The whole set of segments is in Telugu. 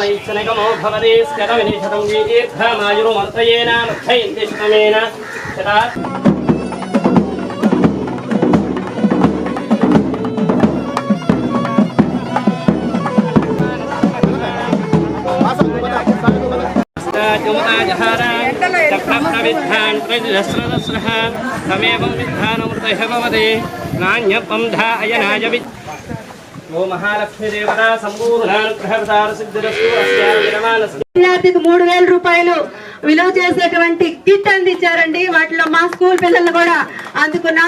శతమానైచ్చనకమో భవతి స్కరవినిశతం దీర్ఘమాయురుమర్తయేనామర్థయంతి శతమేన శతా చక్రవిద్ధాన్ ప్రతిదస్రదస్రః తమేవం విద్ధానమృతః భవతి నాణ్యపం ధాయనాయ వి ఓ విద్యార్థికి మూడు వేల రూపాయలు విలువ చేసేటువంటి కిట్ అందించారండి. వాటిలో మా స్కూల్ పిల్లలు కూడా అందుకున్న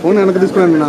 ఫోన్ వెనక తీసుకురండి నా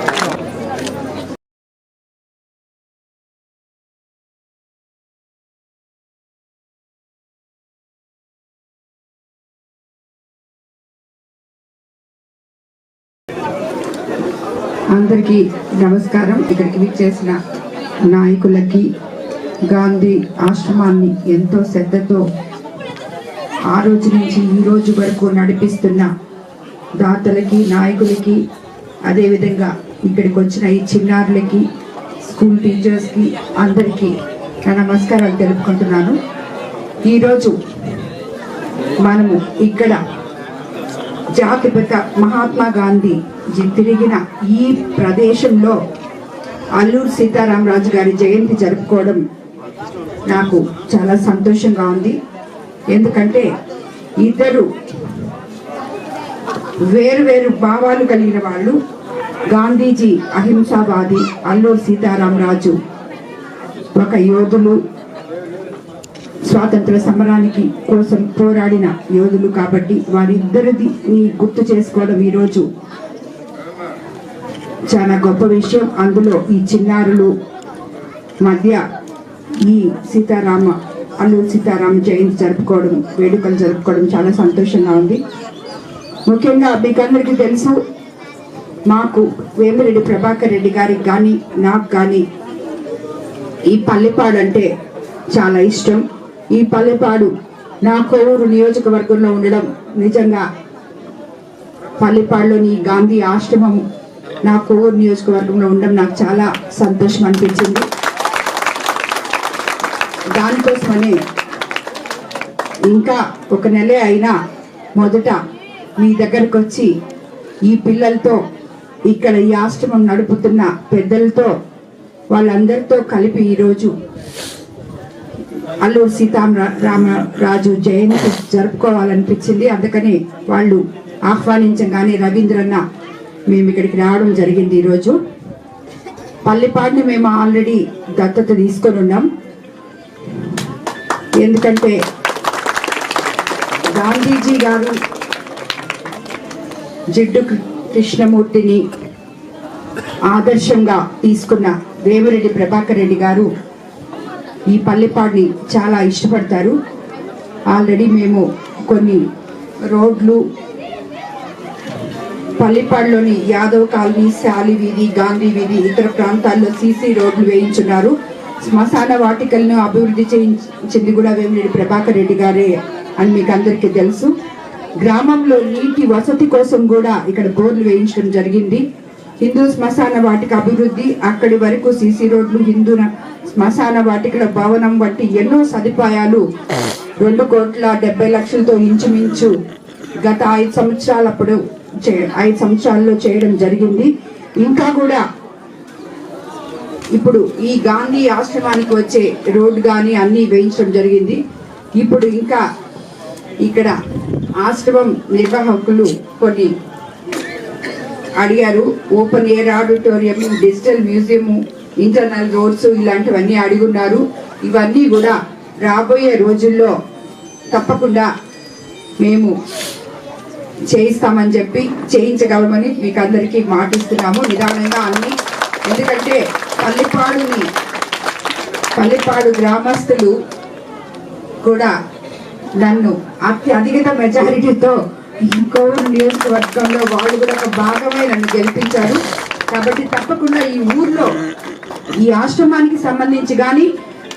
అందరికీ నమస్కారం. ఇక్కడికి విచ్చేసిన నాయకులకి గాంధీ ఆశ్రమాన్ని ఎంతో శ్రద్ధతో ఆ రోజు నుంచి ఈ రోజు వరకు నడిపిస్తున్న దాతలకి నాయకులకి అదేవిధంగా ఇక్కడికి వచ్చిన ఈ చిన్నారులకి స్కూల్ టీచర్స్కి అందరికీ నా నమస్కారాలు తెలుపుకుంటున్నాను. ఈరోజు మనము ఇక్కడ జాతిపిత మహాత్మా గాంధీ జీ తిరిగిన ఈ ప్రదేశంలో అల్లూరు సీతారామరాజు గారి జయంతి జరుపుకోవడం నాకు చాలా సంతోషంగా ఉంది. ఎందుకంటే ఇద్దరు వేరు వేరు భావాలు కలిగిన వాళ్ళు గాంధీజీ అహింసావాది అల్లూరు సీతారామరాజు ఒక యోధులు స్వాతంత్ర సమరానికి కోసం పోరాడిన యోధులు కాబట్టి వారిద్దరిది గుర్తు చేసుకోవడం ఈరోజు చాలా గొప్ప విషయం. అందులో ఈ చిన్నారులు మధ్య ఈ సీతారామ అల్లూరు సీతారామ జయంతి జరుపుకోవడం వేడుకలు జరుపుకోవడం చాలా సంతోషంగా ఉంది. ముఖ్యంగా మీకందరికీ తెలుసు మాకు వేమిరెడ్డి ప్రభాకర్ రెడ్డి గారికి కానీ నాకు కానీ ఈ పల్లెపాడు అంటే చాలా ఇష్టం. ఈ పల్లెపాడు నా కోవూరు నియోజకవర్గంలో ఉండడం నిజంగా పల్లెపాడులోని గాంధీ ఆశ్రమం నా కోవూరు నియోజకవర్గంలో ఉండడం నాకు చాలా సంతోషం అనిపించింది. దానికోసమనే ఇంకా ఒక నెలే అయినా మొదట మీ దగ్గరకు వచ్చి ఈ పిల్లలతో ఇక్కడ ఈ ఆశ్రమం నడుపుతున్న పెద్దలతో వాళ్ళందరితో కలిపి ఈరోజు అల్లూరు సీతారామ రామరాజు జయంతి జరుపుకోవాలనిపించింది. అందుకని వాళ్ళు ఆహ్వానించగానే రవీంద్రన్న మేము ఇక్కడికి రావడం జరిగింది ఈరోజు. పల్లిపాడిని మేము ఆల్రెడీ దత్తత తీసుకొని ఉన్నాం. ఎందుకంటే గాంధీజీ గారు జిడ్డు కృష్ణమూర్తిని ఆదర్శంగా తీసుకున్న దేవిరెడ్డి ప్రభాకర్ రెడ్డి గారు ఈ పల్లెపాడిని చాలా ఇష్టపడతారు. ఆల్రెడీ మేము కొన్ని రోడ్లు పల్లిపాడులోని యాదవ్ కాలనీ శాలి వీధి గాంధీ వీధి ఇతర ప్రాంతాల్లో సీసీ రోడ్లు వేయించున్నారు. శ్మశాన వాటికలను అభివృద్ధి చేయించింది కూడా వేమిరెడ్డి ప్రభాకర్ రెడ్డి గారే అని మీకు అందరికీ తెలుసు. గ్రామంలో నీటి వసతి కోసం కూడా ఇక్కడ బోర్లు వేయించడం జరిగింది. హిందూ శ్మశాన వాటిక అభివృద్ధి అక్కడి వరకు సీసీ రోడ్లు హిందూ శ్మశాన వాటికల భవనం వంటి ఎన్నో సదుపాయాలు రెండు కోట్ల డెబ్బై లక్షలతో ఇంచుమించు గత ఐదు సంవత్సరాలప్పుడు చే- ఐదు సంవత్సరాల్లో చేయడం జరిగింది. ఇంకా కూడా ఇప్పుడు ఈ గాంధీ ఆశ్రమానికి వచ్చే రోడ్డు కానీ అన్నీ వేయించడం జరిగింది. ఇప్పుడు ఇంకా ఇక్కడ ఆశ్రమం నిర్వాహకులు కొన్ని అడిగారు. Open air auditorium digital museum internal roads ఇలాంటివన్నీ అడుగున్నారు ఇవన్నీ కూడా రాబోయే రోజుల్లో తప్పకుండా మేము చేయిస్తామని చెప్పి చేయించగలమని మీకు అందరికీ మాటిస్తున్నాము. నిదానంగా అన్ని ఎందుకంటే పల్లెపాడుని పల్లెపాడు గ్రామస్తులు కూడా నన్ను అత్యధిక మెజారిటీతో కోవూరు నియోజకవర్గంలో వాళ్ళు కూడా ఒక భాగమే నన్ను గెలిపించారు. కాబట్టి తప్పకుండా ఈ ఊర్లో ఈ ఆశ్రమానికి సంబంధించి కానీ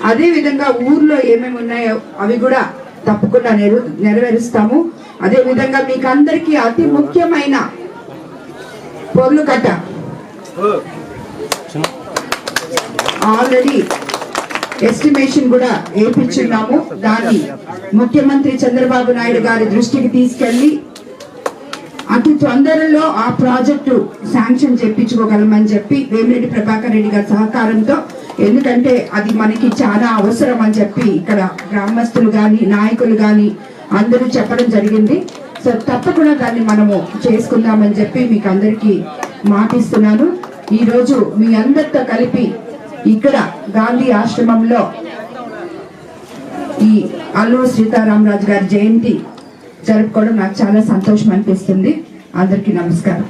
అదే విధంగా ఊర్లో ఏమేమి ఉన్నాయో అవి కూడా తప్పకుండా నెరవే నెరవేరుస్తాము. అదే విధంగా మీకు అందరికీ అతి ముఖ్యమైన పొర్లు కట్ట. ఆల్రెడీ ఎస్టిమేషన్ కూడా వేయించున్నాము దాన్ని ముఖ్యమంత్రి చంద్రబాబు నాయుడు గారి దృష్టికి తీసుకెళ్ళి అతి తొందరలో ఆ ప్రాజెక్టు శాంక్షన్ చెప్పించుకోగలమని చెప్పి వేమిరెడ్డి ప్రభాకర్ రెడ్డి గారి సహకారంతో ఎందుకంటే అది మనకి చాలా అవసరం అని చెప్పి ఇక్కడ గ్రామస్తులు కానీ నాయకులు కానీ అందరూ చెప్పడం జరిగింది. సో తప్పకుండా దాన్ని మనము చేసుకుందామని చెప్పి మీకు అందరికీ మాటిస్తున్నాను. ఈరోజు మీ అందరితో కలిపి ఇక్కడ గాంధీ ఆశ్రమంలో ఈ అల్లూరు సీతారామరాజు గారి జయంతి జరుపుకోవడం నాకు చాలా సంతోషం అనిపిస్తుంది. అందరికీ నమస్కారం.